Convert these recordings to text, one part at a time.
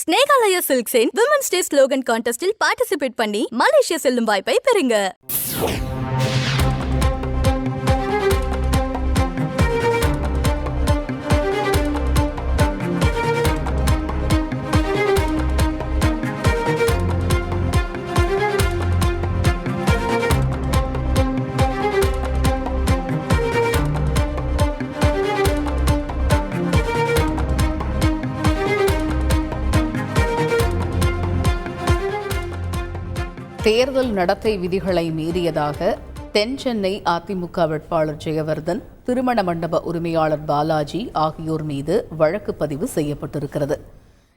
ஸ்னேகாலயா சில்க்ஸின் women's day slogan கான்டெஸ்டில் participate பண்ணி மலேசியா செல்லும் வாய்ப்பை பெறுங்க. தேர்தல் நடத்தை விதிகளை மீறியதாக தென் சென்னை அதிமுக வேட்பாளர் ஜெயவர்தன் திருமண மண்டப உரிமையாளர் பாலாஜி ஆகியோர் மீது வழக்கு பதிவு செய்யப்பட்டிருக்கிறது.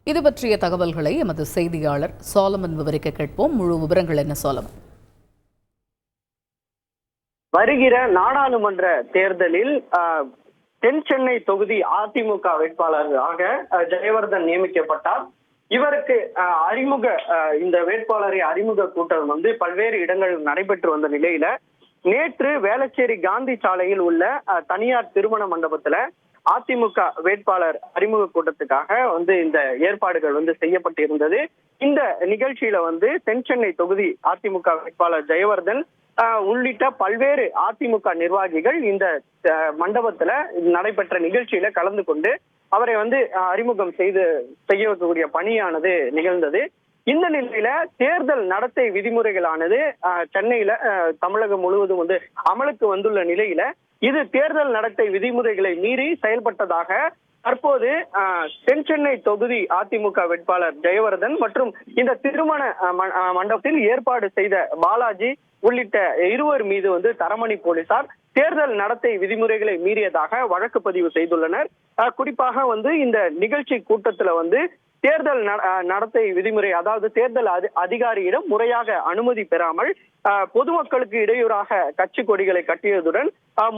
இது பற்றிய தகவல்களை எமது செய்தியாளர் சோலமன் விவரிக்க கேட்போம். முழு விவரங்கள் என்ன சோலமன்? வருகிற நாடாளுமன்ற தேர்தலில் ஆஹ், தென் சென்னை தொகுதி அதிமுக வேட்பாளராக ஜெயவர்தன் நியமிக்கப்பட்டார். இவருக்கு அறிமுக இந்த வேட்பாளரை அறிமுக கூட்டம் வந்து பல்வேறு இடங்களில் நடைபெற்று வந்த நிலையில நேற்று வேளச்சேரி காந்தி சாலையில் உள்ள தனியார் திருமண மண்டபத்துல அதிமுக வேட்பாளர் அறிமுக கூட்டத்துக்காக வந்து இந்த ஏற்பாடுகள் வந்து செய்யப்பட்டு இருந்தது இந்த நிகழ்ச்சியில வந்து தென் சென்னை தொகுதி அதிமுக வேட்பாளர் ஜெயவர்தன் ஆஹ் உள்ளிட்ட பல்வேறு அதிமுக நிர்வாகிகள் இந்த மண்டபத்துல நடைபெற்ற நிகழ்ச்சியில கலந்து கொண்டு அவரை வந்து அறிமுகம் செய்து செய்ய வைக்கக்கூடிய பணியானது நிகழ்ந்தது. இந்த நிலையில தேர்தல் நடத்தை விதிமுறைகளானது சென்னையில தமிழகம் முழுவதும் வந்து அமலுக்கு வந்துள்ள நிலையில இது தேர்தல் நடத்தை விதிமுறைகளை மீறி செயல்பட்டதாக தற்போது ஆஹ், தென் சென்னை தொகுதி அதிமுக வேட்பாளர் ஜெயவர்தன் மற்றும் இந்த திருமண மண்டபத்தில் ஏற்பாடு செய்த பாலாஜி உள்ளிட்ட இருவர் மீது வந்து தரமணி போலீசார் தேர்தல் நடத்தை விதிமுறைகளை மீறியதாக வழக்கு பதிவு செய்துள்ளனர். குறிப்பாக வந்து இந்த நிகழ்ச்சி கூட்டத்துல வந்து தேர்தல் நடத்தை விதிமுறை அதாவது தேர்தல் அதிகாரியிடம் முறையாக அனுமதி பெறாமல் ஆஹ், பொதுமக்களுக்கு இடையூறாக கட்சி கொடிகளை கட்டியதுடன் ஆஹ்,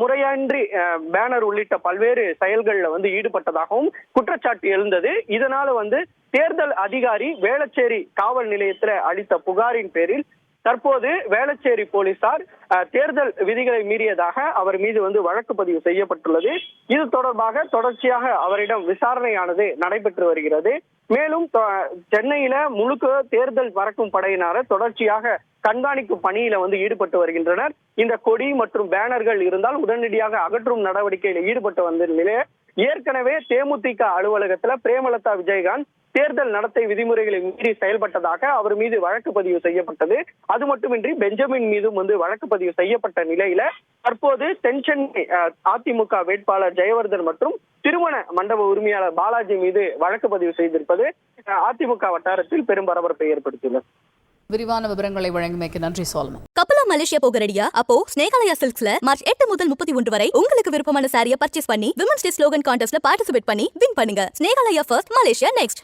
பேனர் உள்ளிட்ட பல்வேறு செயல்கள்ல வந்து ஈடுபட்டதாகவும் குற்றச்சாட்டு எழுந்தது. இதனால வந்து தேர்தல் அதிகாரி வேளச்சேரி காவல் நிலையத்துல அளித்த புகாரின் பேரில் தற்போது வேளச்சேரி போலீசார் அஹ், தேர்தல் விதிகளை மீறியதாக அவர் மீது வந்து வழக்கு பதிவு செய்யப்பட்டுள்ளது. இது தொடர்பாக தொடர்ச்சியாக அவரிடம் விசாரணையானது நடைபெற்று வருகிறது. மேலும் சென்னையில முழுக்க தேர்தல் பறக்கும் படையினர் தொடர்ச்சியாக கண்காணிக்கும் பணியில வந்து ஈடுபட்டு வருகின்றனர். இந்த கொடி மற்றும் பேனர்கள் இருந்தால் உடனடியாக அகற்றும் நடவடிக்கையில் ஈடுபட்டு வந்த நிலையில் ஏற்கனவே தேமுதிக அலுவலகத்துல பிரேமலதா விஜயகாந்த் தேர்தல் நடத்தை விதிமுறைகளை மீறி செயல்பட்டதாக அவர் மீது வழக்கு பதிவு செய்யப்பட்டது. அது மட்டுமின்றி பெஞ்சமின் மீதும் வந்து வழக்கு பதிவு செய்யப்பட்ட நிலையில தற்போது தென் சென்னை அஹ், அதிமுக வேட்பாளர் ஜெயவர்தன் மற்றும் திருமண மண்டப உரிமையாளர் பாலாஜி மீது வழக்கு பதிவு செய்திருப்பது அதிமுக வட்டாரத்தில் பெரும் பரபரப்பை ஏற்படுத்தியுள்ளது. விரிவான விவரங்களை வழங்கிமைக்கு நன்றி சோலமன் கப்பலா மலேசியா போக ரெடியா அப்போ ஸ்னேகாலயா சில்க்ஸ்ல மார்ச் எட்டு முதல் முப்பத்தி ஒன்று வரை உங்களுக்கு விருப்பமான சாரியை பர்ச்சேஸ் பண்ணி விமன்ஸ் டே ஸ்லோகன் கான்டெஸ்ட்ல பார்ட்டிசிபேட் பண்ணி வின் பண்ணுங்க. Snehalaya first Malaysia next